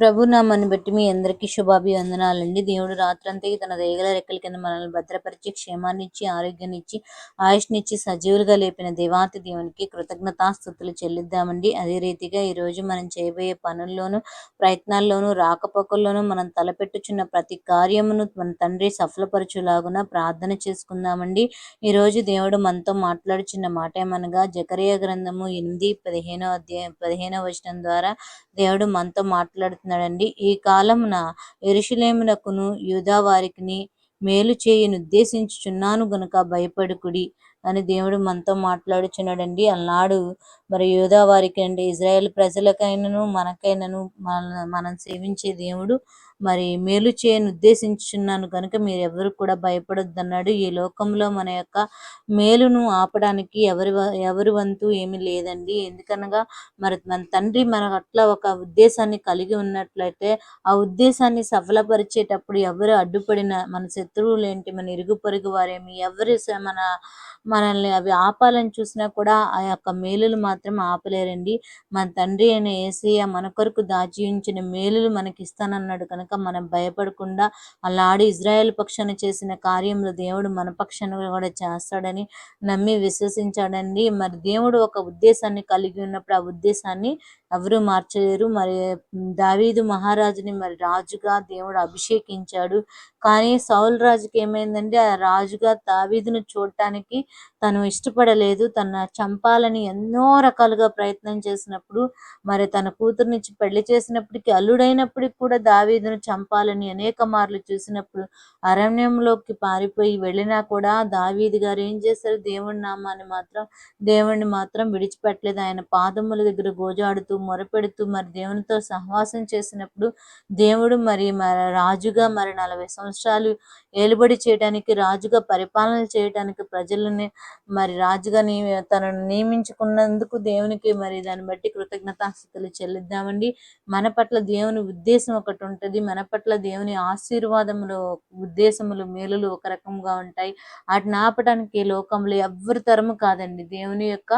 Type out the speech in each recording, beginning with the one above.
ప్రభు నామాన్ని బట్టి మీ అందరికీ శుభాభివందనాలండి. దేవుడు రాత్రంతా తన రేగల రెక్కల కింద మనల్ని భద్రపరిచి క్షేమాన్ని ఇచ్చి ఆరోగ్యాన్ని ఇచ్చి ఆయుష్నిచ్చి సజీవులుగా లేపిన దేవాతి దేవునికి కృతజ్ఞతాస్థుతులు చెల్లిద్దామండి. అదే రీతిగా ఈరోజు మనం చేయబోయే పనుల్లోనూ ప్రయత్నాల్లోనూ రాకపోకల్లోనూ మనం తలపెట్టుచున్న ప్రతి కార్యమును మన తండ్రి సఫలపరచులాగున ప్రార్థన చేసుకుందామండి. ఈరోజు దేవుడు మనతో మాట్లాడుచున్న మాట ఏమనగా జకరియా గ్రంథము ఎనిమిది పదిహేనో అధ్యాయం పదిహేనో వచనం ద్వారా దేవుడు మనతో చేస్తున్నాడండి. ఈ కాలమున ఎరుషులేమునకును యూదా వారికిని మేలు చేయను ఉద్దేశించుచున్నాను గనుక భయపడుకుడి అని దేవుడు మనతో మాట్లాడుచున్నాడండి. అన్నాడు మరి యూదా వారికి అంటే ఇజ్రాయెల్ ప్రజలకైనను మనకైనను మన మనం సేవించే దేవుడు మరి మేలు చేయని ఉద్దేశించున్నాను కనుక మీరు ఎవరు కూడా భయపడొద్దు అన్నాడు ఈ లోకంలో మన యొక్క మేలును ఆపడానికి ఎవరి ఎవరి వంతు ఏమీ లేదండి. ఎందుకనగా మరి మన తండ్రి మన అట్లా ఒక ఉద్దేశాన్ని కలిగి ఉన్నట్లయితే ఆ ఉద్దేశాన్ని సఫలపరిచేటప్పుడు ఎవరు అడ్డుపడిన మన శత్రువులు ఏంటి మన ఇరుగు పొరుగు వారేమి ఎవరు మన మనల్ని అవి ఆపాలని చూసినా కూడా ఆ యొక్క మేలులు మాత్రం ఆపలేరండి. మన తండ్రి అయిన ఏసయ్య మన కొరకు దాచి ఉంచిన మేలులు మనకి ఇస్తానన్నాడు కనుక మనం భయపడకుండా అలాడి ఇజ్రాయెల్ పక్షాన చేసిన కార్యంలో దేవుడు మన పక్షాన కూడా చేస్తాడని నమ్మి విశ్వసించాడండి. మరి దేవుడు ఒక ఉద్దేశాన్ని కలిగి ఉన్నప్పుడు ఆ ఉద్దేశాన్ని ఎవరు మార్చలేరు. మరి దావీదు మహారాజుని మరి రాజుగా దేవుడు అభిషేకించాడు. కానీ సౌల్ రాజుకి ఏమైందంటే ఆ రాజుగా దావీదును చూడటానికి తను ఇష్టపడలేదు. తన చంపాలని ఎన్నో రకాలుగా ప్రయత్నం చేసినప్పుడు మరి తన కూతురునిచ్చి పెళ్ళి చేసినప్పటికీ అల్లుడైనప్పటికి కూడా దావీదును చంపాలని అనేక మార్లు చూసినప్పుడు అరణ్యంలోకి పారిపోయి వెళ్ళినా కూడా దావీది గారు ఏం చేశారు? దేవుడి నామాన్ని మాత్రం దేవుణ్ణి మాత్రం విడిచిపెట్టలేదు. ఆయన పాదముల దగ్గర గోజాడుతూ మొరపెడుతూ మరి దేవునితో సహవాసం చేసినప్పుడు దేవుడు మరి రాజుగా మరి నలభై సంవత్సరాలు ఏలుబడి చేయడానికి రాజుగా పరిపాలన చేయడానికి ప్రజలని మరి రాజుగా నీ తనను నియమించుకున్నందుకు దేవునికి మరి దాన్ని బట్టి కృతజ్ఞతాస్థితులు చెల్లిద్దామండి. మన పట్ల దేవుని ఉద్దేశం ఒకటి ఉంటుంది. మన పట్ల దేవుని ఆశీర్వాదములు ఉద్దేశములు మేలులు ఒక రకంగా ఉంటాయి. వాటిని ఆపడానికి లోకంలో ఎవ్వరి తరము కాదండి. దేవుని యొక్క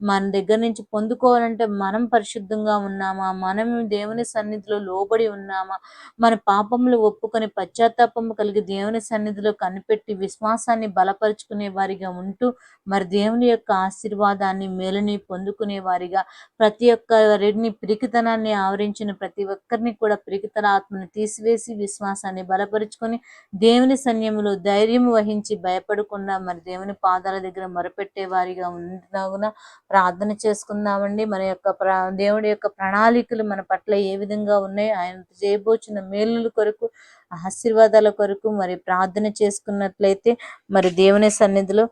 మన దగ్గర నుంచి పొందుకోవాలంటే మనం పరిశుద్ధంగా ఉన్నామా? మనం దేవుని సన్నిధిలో లోబడి ఉన్నామా? మన పాపములు ఒప్పుకొని పశ్చాత్తాపము కలిగి దేవుని సన్నిధిలో కనిపెట్టి విశ్వాసాన్ని బలపరుచుకునే వారిగా ఉంటూ మరి దేవుని యొక్క ఆశీర్వాదాన్ని మేలుని పొందుకునే వారిగా ప్రతి ఒక్కరిని పిరికితనాన్ని ఆవరించిన ప్రతి ఒక్కరిని కూడా పిరికితన ఆత్మని తీసివేసి విశ్వాసాన్ని బలపరుచుకొని దేవుని సన్యములో ధైర్యం వహించి భయపడకుండా మరి దేవుని పాదాల దగ్గర మొరపెట్టే వారిగా ఉన్నగున ప్రార్థన చేసుకుందామండి. మన యొక్క దేవుడి యొక్క ప్రణాళికలు మన పట్ల ఏ విధంగా ఉన్నాయి? ఆయన చేయబోచిన మేలుల కొరకు ఆశీర్వాదాల కొరకు మరి ప్రార్థన చేసుకున్నట్లయితే మరి దేవుని సన్నిధిలో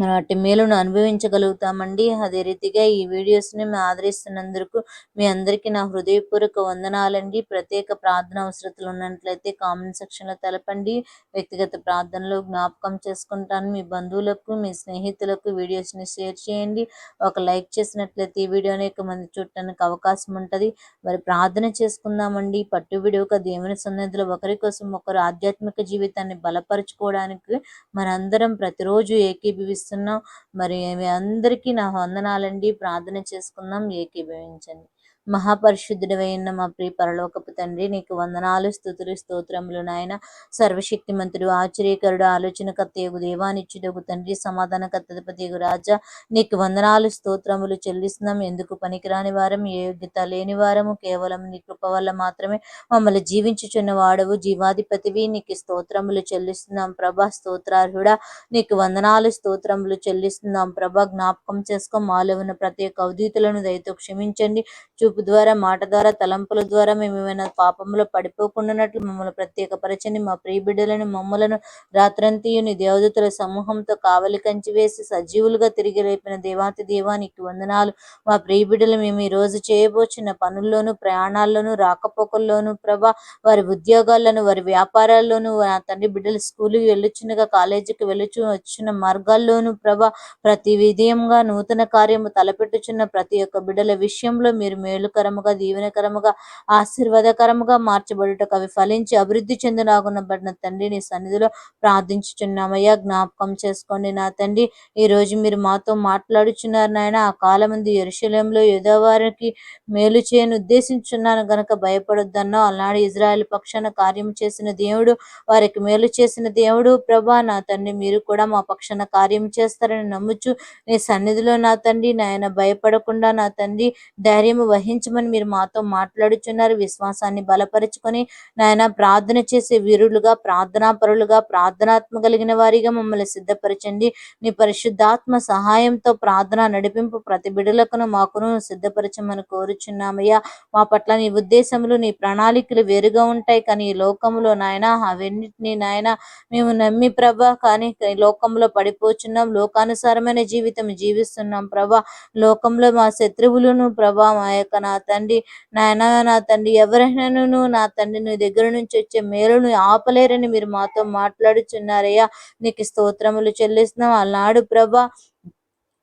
వాటి మేలును అనుభవించగలుగుతామండి. అదే రీతిగా ఈ వీడియోస్ని మేము ఆదరిస్తున్నందుకు మీ అందరికీ నా హృదయపూర్వక వందనాలండి. ప్రత్యేక ప్రార్థన అవసరతలు ఉన్నట్లయితే కామెంట్ సెక్షన్లో తెలపండి. వ్యక్తిగత ప్రార్థనలో జ్ఞాపకం చేసుకుంటాను. మీ బంధువులకు మీ స్నేహితులకు వీడియోస్ని షేర్ చేయండి. ఒక లైక్ చేసినట్లయితే ఈ వీడియోని ఎక్కువ మంది చూడటానికి అవకాశం ఉంటుంది. మరి ప్రార్థన చేసుకుందామండి. పట్టు విడవక దేవుని సన్నిధిలో ఒకరి కోసం ఒకరు ఆధ్యాత్మిక జీవితాన్ని బలపరుచుకోవడానికి మనందరం ప్రతిరోజు ఏకీభవి చేస్తున్నాం మరి అందరికీ నా వందనాలండి. ప్రార్థన చేసుకుందాం. ఏకీభవించండి. మహాపరిశుద్ధుడవైన మా ప్రియ పరలోకపు తండ్రి నీకు వందనాలు స్థుతులు స్తోత్రములు నాయన. సర్వశక్తిమంతుడు ఆశ్చర్యకరుడు ఆలోచనకర్తయగు దేవానిచ్చుడకు తండ్రి సమాధానకర్తపతియగు రాజా. నీకు వందనాలు స్తోత్రములు చెల్లిస్తున్నాం. ఎందుకు పనికిరాని వారం ఏ యోగ్యత లేని వారము. కేవలం నీ కృప వల్ల మాత్రమే మమ్మల్ని జీవించుచున్న వాడవు. జీవాధిపతివి. నీకు స్తోత్రములు చెల్లిస్తున్నాం. ప్రభా స్తోత్రార్హుడా. నీకు వందనాలు స్తోత్రం స్తోత్రములు చెల్లిస్తున్నాం. ప్రభా జ్ఞాపకం చేసుకో. మాలో ఉన్న ప్రతి ఒక్క అవధితులను దయతో క్షమించండి. చూపు ద్వారా మాట ద్వారా తలంపుల ద్వారా మేము ఏమైనా పాపంలో పడిపోకుండానట్లు మమ్మల్ని ప్రత్యేకపరచండి. మా ప్రియ బిడ్డలను మమ్మలను రాత్రంతీయుని దేవదతుల సమూహంతో కావలి కంచి వేసి సజీవులుగా తిరిగి రేపిన దేవాతి దేవానికి వందనాలు. మా ప్రియ బిడ్డలు మేము ఈ రోజు చేయబోచిన పనుల్లోనూ ప్రయాణాల్లోనూ రాకపోకల్లోనూ ప్రభా వారి ఉద్యోగాల్లోనూ వారి వ్యాపారాల్లోనూ నా తండ్రి బిడ్డలు స్కూల్కి వెళ్ళొచ్చునగా కాలేజీకి వెళ్ళొచ్చు వచ్చిన మార్గాల్లో మార్గాల్లోనూ ప్రభా ప్రతి విధేయంగా నూతన కార్యము తలపెట్టుచున్న ప్రతి ఒక్క బిడ్డల విషయంలో మీరు మేలుకరముగా దీవెనకరముగా ఆశీర్వాదకరముగా మార్చబడుటకు అవి ఫలించి అభివృద్ధి చెందులాగునబడిన తండ్రి నీ సన్నిధిలో ప్రార్థించుచున్నామయ్యా. జ్ఞాపకం చేసుకోండి నా తండ్రి. ఈ రోజు మీరు మాతో మాట్లాడుచున్నారు నాయన. ఆ కాలమంది ఎరుశలంలో యుధవారికి మేలు చేయను ఉద్దేశించున్నాను. గనక భయపడొద్దన్నో అలనాడు ఇజ్రాయెల్ పక్షాన కార్యం చేసిన దేవుడు వారికి మేలు చేసిన దేవుడు ప్రభా నా తండ్రి మీరు కూడా మా పక్షాన కార్యం చేస్తారని నమ్ముచు నీ సన్నిధిలో నా తండ్రి నాయన భయపడకుండా నా తండ్రి ధైర్యం వహించమని మీరు మాతో మాట్లాడుచున్నారు. విశ్వాసాన్ని బలపరుచుకొని నాయన ప్రార్థన చేసే వీరులుగా ప్రార్థనా పరులుగా ప్రార్థనాత్మ కలిగిన వారిగా మమ్మల్ని సిద్ధపరచండి. నీ పరిశుద్ధాత్మ సహాయంతో ప్రార్థన నడిపింపు ప్రతి బిడలకును మాకును సిద్ధపరచమని కోరుచున్నామయ్యా. మా పట్ల నీ ఉద్దేశములు నీ ప్రణాళికలు వేరుగా ఉంటాయి. కానీ ఈ లోకంలో నాయన అవన్నిటినీ నాయన మేము నమ్మి ప్రభా కానీ ఈ లోకంలో పడిపోచున్నాం లోకానుసారమైన జీవితం జీవిస్తున్నాం. ప్రభా లోకంలో మా శత్రువులను ప్రభా మా యొక్క నా తండ్రి నాయన నా తండ్రి ఎవరైనాను నా తండ్రి నీ దగ్గర నుంచి వచ్చే మేలును ఆపలేరని మీరు మాతో మాట్లాడుచున్నారయ్యా. నీకు స్తోత్రములు చెల్లిస్తున్నాం. ఆనాడు ప్రభా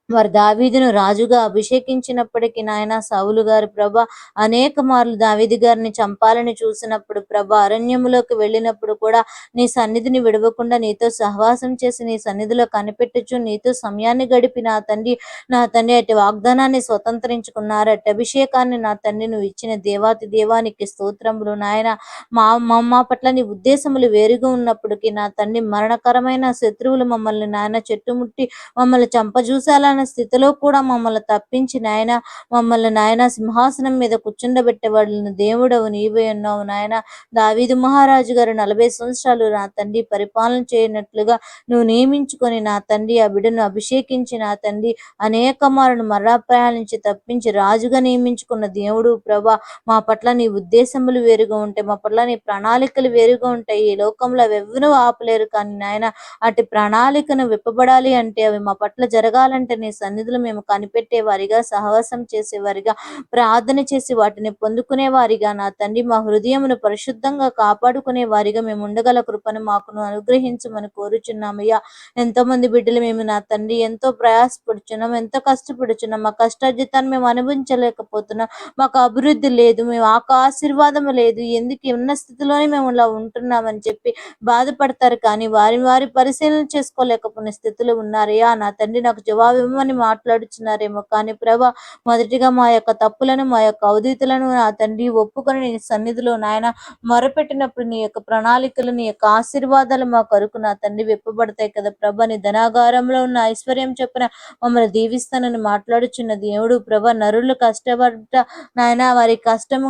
మరి దావీదును రాజుగా అభిషేకించినప్పటికీ నాయన సౌలు గారు ప్రభ అనేక మార్లు దావీది గారిని చంపాలని చూసినప్పుడు ప్రభ అరణ్యములోకి వెళ్ళినప్పుడు కూడా నీ సన్నిధిని విడవకుండా నీతో సహవాసం చేసి నీ సన్నిధిలో కనిపెట్టుచు నీతో సమయాన్ని గడిపి నా తండ్రి నా తండ్రి అటు వాగ్దానాన్ని స్వతంత్రించుకున్నారు అటు అభిషేకాన్ని నా తండ్రి నువ్వు ఇచ్చిన దేవాతి దేవానికి స్తోత్రములు. నాయన మా మా మా పట్ల నీ ఉద్దేశములు వేరుగా ఉన్నప్పటికీ నా తండ్రి మరణకరమైన శత్రువులు మమ్మల్ని నాయన చెట్టుముట్టి మమ్మల్ని చంపజూసాలని అన్న స్థితిలో కూడా మమ్మల్ని తప్పించి నాయన మమ్మల్ని నాయన సింహాసనం మీద కూర్చుండబెట్టబడిన దేవుడవు నీవే ఉన్నావు నాయన. దావీదు మహారాజు గారు నలభై సంవత్సరాలు నా తండ్రి పరిపాలన చేయనట్లుగా నువ్వు నియమించుకొని నా తండ్రి ఆ బిడ్డను అభిషేకించి నా తండ్రి అనేక మారును మరణప్రయాణించి తప్పించి రాజుగా నియమించుకున్న దేవుడు ప్రభా. మా పట్ల నీ ఉద్దేశములు వేరుగా ఉంటాయి మా పట్ల నీ ప్రణాళికలు వేరుగా ఉంటాయి. ఈ లోకంలో అవి ఎవరు ఆపలేరు కానీ నాయన అటు ప్రణాళికను విప్పబడాలి అంటే అవి మా పట్ల జరగాలంటే నీ సన్నిధిలో మేము కనిపెట్టే వారిగా సహవాసం చేసేవారిగా ప్రార్థన చేసి వాటిని పొందుకునే వారిగా నా తండ్రి మా హృదయమును పరిశుద్ధంగా కాపాడుకునే వారిగా మేము ఉండగల కృపను మాకును అనుగ్రహించమని కోరుచున్నామయ్యా. ఎంతో మంది బిడ్డలు మేము నా తండ్రి ఎంతో ప్రయాసపడుచున్నాం ఎంతో కష్టపడుచున్నాం. మా కష్టార్జితాన్ని మేము అనుభవించలేకపోతున్నాం. మాకు అభివృద్ధి లేదు మేము ఆక ఆశీర్వాదం లేదు. ఎందుకు ఉన్న స్థితిలోనే మేము ఇలా ఉంటున్నామని చెప్పి బాధపడతారు కానీ వారి వారి పరిశీలన చేసుకోలేకపోయిన స్థితిలో ఉన్నారయ్యా. నా తండ్రి నాకు జవాబు అని మాట్లాడుచున్నారేమో. కానీ ప్రభా మొదటిగా మా యొక్క తప్పులను మా యొక్క అవధితులను నా తండ్రి ఒప్పుకొని నీ సన్నిధిలో నాయన మొరపెట్టినప్పుడు నీ యొక్క ప్రణాళికలు నీ యొక్క ఆశీర్వాదాలు మా కొరకు నా తండ్రి విప్పబడతాయి కదా ప్రభ. నీ ధనాగారంలో ఉన్న ఐశ్వర్యం చెప్పిన మమ్మల్ని దీవిస్తానని మాట్లాడుచున్న దేవుడు ప్రభ నరులు కష్టపడ్డ నాయన వారి కష్టం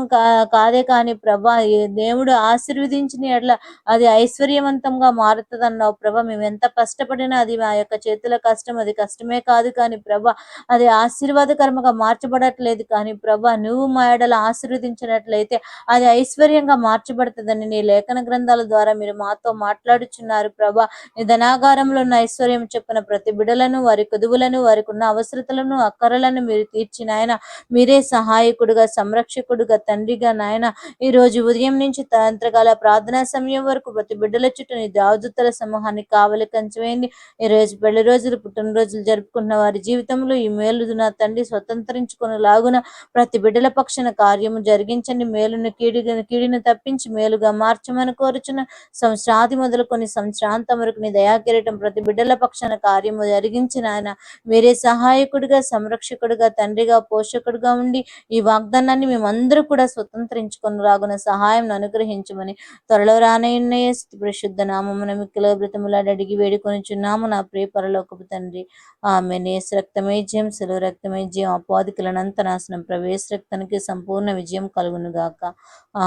కాదే కానీ ప్రభా దేవుడు ఆశీర్వదించిన ఎడ్ల అది ఐశ్వర్యవంతంగా మారుతుంది అన్నావు ప్రభ మేము ఎంత కష్టపడినా అది మా యొక్క చేతుల కష్టం అది కష్టమే కాదు కానీ ప్రభ అది ఆశీర్వాదకరంగా మార్చబడట్లేదు కానీ ప్రభ నువ్వు మా ఎడల ఆశీర్వదించినట్లయితే అది ఐశ్వర్యంగా మార్చబడుతుందని నీ లేఖన గ్రంథాల ద్వారా మీరు మాతో మాట్లాడుచున్నారు ప్రభ. నీ ధనాగారంలో ఉన్న ఐశ్వర్యం చెప్పిన ప్రతి బిడలను వారి కుదువులను వారికి ఉన్న అవసరతలను అక్కరలను మీరు తీర్చిన ఆయన మీరే సహాయకుడుగా సంరక్షకుడుగా తండ్రిగా నాయన ఈ రోజు ఉదయం నుంచి తంత్రకాల ప్రార్థనా సమయం వరకు ప్రతి బిడ్డల చుట్టూ నీ దావదుతల సమూహాన్ని కావలి కంచవేయండి. ఈ రోజు పెళ్ళి రోజులు పుట్టినరోజులు జరుపుకున్న వారి జీవితంలో ఈ మేలు నా తండ్రి స్వతంత్రించుకుని లాగున ప్రతి బిడ్డల పక్షన కార్యము జరిగించండి. మేలును కీడి కీడిని తప్పించి మేలుగా మార్చమని కోరుచున్న సంవత్సరాది మొదలుకొని సంవత్సరాంతం వరకు నీ దయాకిరటం ప్రతి బిడ్డల పక్షన కార్యము జరిగించిన ఆయన మీరే సహాయకుడిగా సంరక్షకుడిగా తండ్రిగా పోషకుడిగా ఉండి ఈ వాగ్దానాన్ని మేమందరూ కూడా స్వతంత్రించుకొని లాగున సహాయం అనుగ్రహించమని త్వరలో రానయ్య పరిశుద్ధ నామమున మిక్కిలో బ్రతములాడి అడిగి వేడుకొని చున్నాము నా ప్రియ పరలోకపు తండ్రి. ఆమెనే. ఏసు రక్తమే జయం సెలవు రక్తమే జయం అపాధికులనంత నాశనం ప్రవేశ రక్తానికి సంపూర్ణ విజయం కలుగును గాక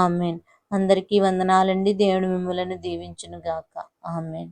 ఆమెన్. అందరికీ వందనాలండి. దేవుడు మిమ్మల్ని దీవించును గాక ఆమెన్.